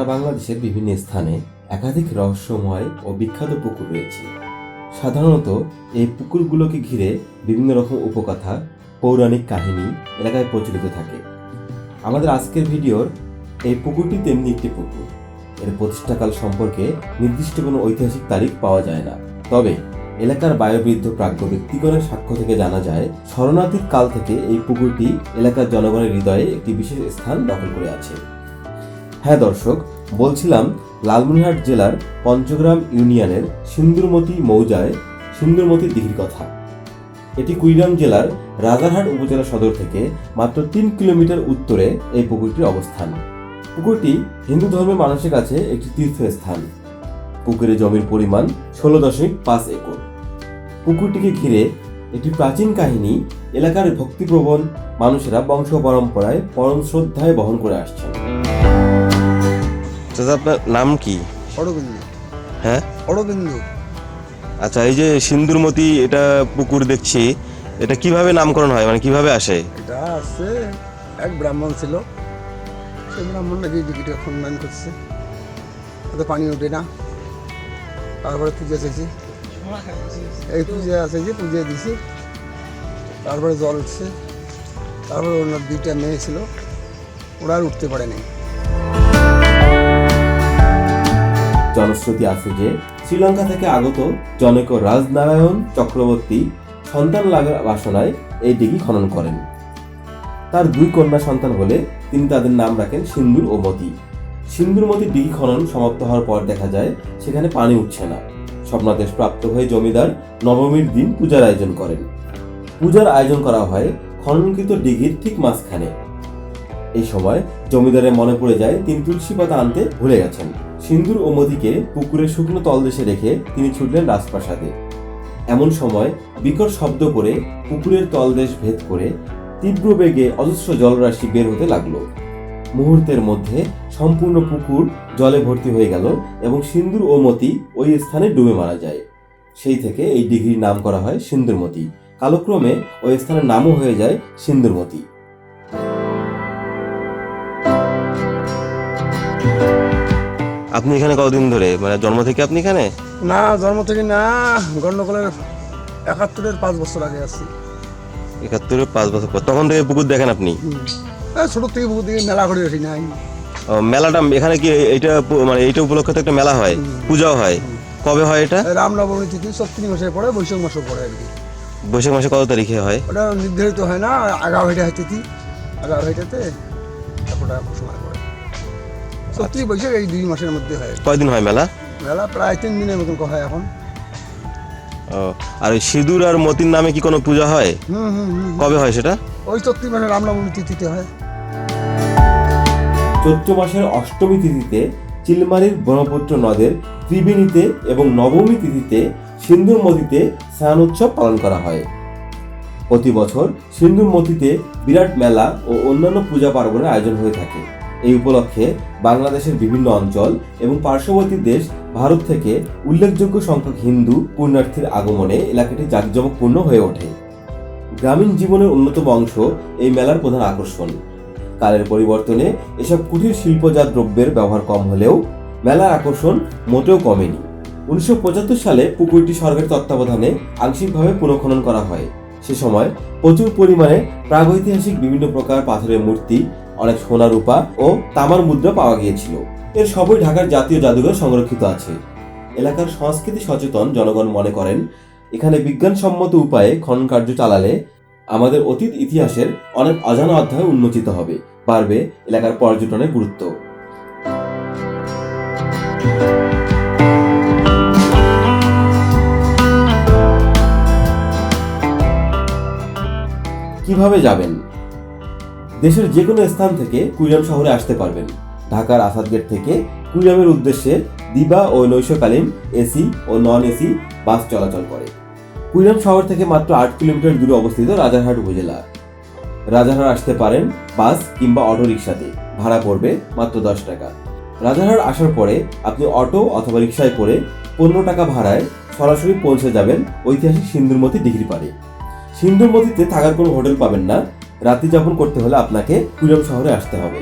সারা বাংলাদেশের বিভিন্ন স্থানে একাধিক রহস্যময় ও বিখ্যাত পুকুর রয়েছে। সাধারণত এই পুকুরগুলোকে ঘিরে বিভিন্ন রকম উপকথা, পৌরাণিক কাহিনী এলাকায় প্রচলিত থাকে। আমাদের আজকের ভিডিওর এই পুকুরটি তেমনি একটি পুকুর। এর প্রতিষ্ঠাকাল সম্পর্কে নির্দিষ্ট কোনো ঐতিহাসিক তারিখ পাওয়া যায় না। তবে এলাকার বায়ুবৃদ্ধ প্রাজ্ঞ ব্যক্তিগণের সাক্ষ্য থেকে জানা যায়, শরণার্থীর কাল থেকে এই পুকুরটি এলাকার জনগণের হৃদয়ে একটি বিশেষ স্থান দখল করে আছে। হ্যাঁ দর্শক, বলছিলাম লালমনিরহাট জেলার পঞ্চগ্রাম ইউনিয়নের সিন্দুরমতি মৌজায় সিন্দুরমতি দিঘির কথা। এটি কুড়িগ্রাম জেলার রাজারহাট উপজেলা সদর থেকে মাত্র তিন কিলোমিটার উত্তরে এই পুকুরটির অবস্থান। পুকুরটি হিন্দু ধর্মের মানুষের কাছে একটি তীর্থস্থান। পুকুরে জমির পরিমাণ ষোলো দশমিক পাঁচ একর। পুকুরটিকে ঘিরে একটি প্রাচীন কাহিনী, এলাকার ভক্তিপ্রবণ মানুষেরা বংশ পরম্পরায় পরম শ্রদ্ধায় বহন করে আসছেন। চাচা আপনার নাম কি? অরবিন্দু। হ্যাঁ? অরবিন্দু। আচ্ছা এই যে সিন্দুরমতি এটা পুকুর দেখছি এটা কীভাবে নামকরণ হয়? মানে কীভাবে আসে? এটা আছে এক ব্রাহ্মণ ছিল। সেই ব্রাহ্মণ নাকি ডিগ্রিটা খনন করছে। ওতে পানি ওঠে না। তারপরে পুজো এসেছি এই পূজা যে পূজা দিছি। তারপরে জল উঠছে। তারপরে ওনার দুইটা মেয়ে ছিল। ওরা আর উঠতে পারে জনশ্রুতি আছে যে শ্রীলঙ্কা থেকে আগত জনক রাজনারায়ণ চক্রবর্তী সন্তান লাগার বাসনায় এই দিঘি খনন করেন। তার দুই কন্যা সন্তান হলে তিনি তাদের নাম রাখেন সিন্দুর ও মতি। সিন্দুরমতি দিঘি খনন সমাপ্ত হওয়ার পর দেখা যায় সেখানে পানি উঠছে না। স্বপ্নাদেশ প্রাপ্ত হয়ে জমিদার নবমীর দিন পূজার আয়োজন করেন। পূজার আয়োজন করা হয় খননকৃত দিঘির ঠিক মাঝখানে। এই সময় জমিদারের মনে পড়ে যায় তিনি তুলসী পাতা আনতে ভুলে গেছেন। সিন্দুর ও মতিকে পুকুরের শুকনো তলদেশে রেখে তিনি ছুটলেন রাজপ্রাসাদে। এমন সময় বিকট শব্দ করে পুকুরের তলদেশ ভেদ করে তীব্র বেগে অজস্র জলরাশি বের হতে লাগল। মুহূর্তের মধ্যে সম্পূর্ণ পুকুর জলে ভর্তি হয়ে গেল এবং সিন্দুর ও মতি ওই স্থানে ডুবে মারা যায়। সেই থেকে এই ডিগ্রির নাম করা হয় সিন্দুরমতি কালক্রমে ওই স্থানের নামও হয়ে যায় সিন্দুরমতি আপনি এখানে কতদিন ধরে? মানে জন্ম থেকে আপনি এখানে? না জন্ম থেকে না গণ্ডগোলের একাত্তরের পাঁচ বছর আগে আসছি একাত্তরের পাঁচ বছর পর। তখন থেকে পুকুর দেখেন আপনি? ছোট থেকে পুকুর দিকে মেলা করে আসি নাই। ও, মেলাটা এখানে কি এইটা পু- মানে এইটা উপলক্ষে তো একটা মেলা হয় পূজাও হয়। কবে হয় এটা? রামনবমী তিথি সপ্তমী মাসে পড়ে বৈশাখ মাসে পড়ে আর কি। বৈশাখ মাসে কত তারিখে হয়? ওটা নির্ধারিত হয় না আগা হইটা হয় তিথি। আগা হইটাতে তারপরে সময় পড়ে। সত্যি বৈশাখ এই দুই মাসের মধ্যে হয়। কয়দিন হয় মেলা? মেলা প্রায় তিন দিনের মতন হয় এখন। ও, আর ওই সিঁদুর আর মতির নামে কি কোনো পূজা হয়? হুম হুম হুম কবে হয় সেটা? ওই চৈত্রি মাসে রামনবমী তিথিতে হয়। চৈত্র মাসের অষ্টমী তিথিতে চিলমারির ব্রহ্মপুত্র নদের ত্রিবেণীতে এবং নবমী তিথিতে সিন্ধুরমতিতে স্নান উৎসব পালন করা হয়। প্রতি বছর সিন্ধুরমতিতে বিরাট মেলা ও অন্যান্য পূজা পার্বণের আয়োজন হয়ে থাকে। এই উপলক্ষে বাংলাদেশের বিভিন্ন অঞ্চল এবং পার্শ্ববর্তী দেশ ভারত থেকে উল্লেখযোগ্য সংখ্যক হিন্দু পুণ্যার্থীর আগমনে এলাকাটি জাঁকজমকপূর্ণ হয়ে ওঠে। গ্রামীণ জীবনের অন্যতম অংশ এই মেলার প্রধান আকর্ষণ। কালের পরিবর্তনে এসব কুটির শিল্পজাত দ্রব্যের ব্যবহার কম হলেও মেলার আকর্ষণ মোটেও কমেনি। উনিশশো পঁচাত্তর সালে পুকুরটি সরকারি তত্ত্বাবধানে আংশিকভাবে পুনঃখনন করা হয়। সে সময় প্রচুর পরিমাণে প্রাগৈতিহাসিক বিভিন্ন প্রকার পাথরের মূর্তি অনেক সোনা, রূপা ও তামার মুদ্রা পাওয়া গিয়েছিল। এর সবই ঢাকার জাতীয় জাদুঘর সংরক্ষিত আছে। এলাকার সংস্কৃতি সচেতন জনগণ মনে করেন, এখানে বিজ্ঞানসম্মত উপায়ে খনন কার্য চালালে আমাদের অতীত ইতিহাসের অনেক অজানা অধ্যায় উন্মোচিত হবে, বাড়বে এলাকার পর্যটনের গুরুত্ব। কীভাবে যাবেন? দেশের যে কোনো স্থান থেকে কুইরাম শহরে আসতে পারবেন। ঢাকার আসাদ গেট থেকে কুড়িগ্রামের উদ্দেশ্যে দিবা ও নৈশকালীন এসি ও নন এসি বাস চলাচল করে। কুইরাম শহর থেকে মাত্র আট কিলোমিটার দূরে অবস্থিত রাজারহাট উপজেলা। রাজারহাট আসতে পারেন বাস কিংবা অটো রিক্সাতে ভাড়া পড়বে মাত্র দশ টাকা। রাজারহাট আসার পরে আপনি অটো অথবা রিক্সায় করে পনেরো টাকা ভাড়ায় সরাসরি পৌঁছে যাবেন ঐতিহাসিক সিন্দুরমতি ডিগ্রি পাড়ে সিন্দুরমতিতে থাকার কোনো হোটেল পাবেন না রাত্রি যাপন করতে হলে আপনাকে কুড়িগ্রাম শহরে আসতে হবে।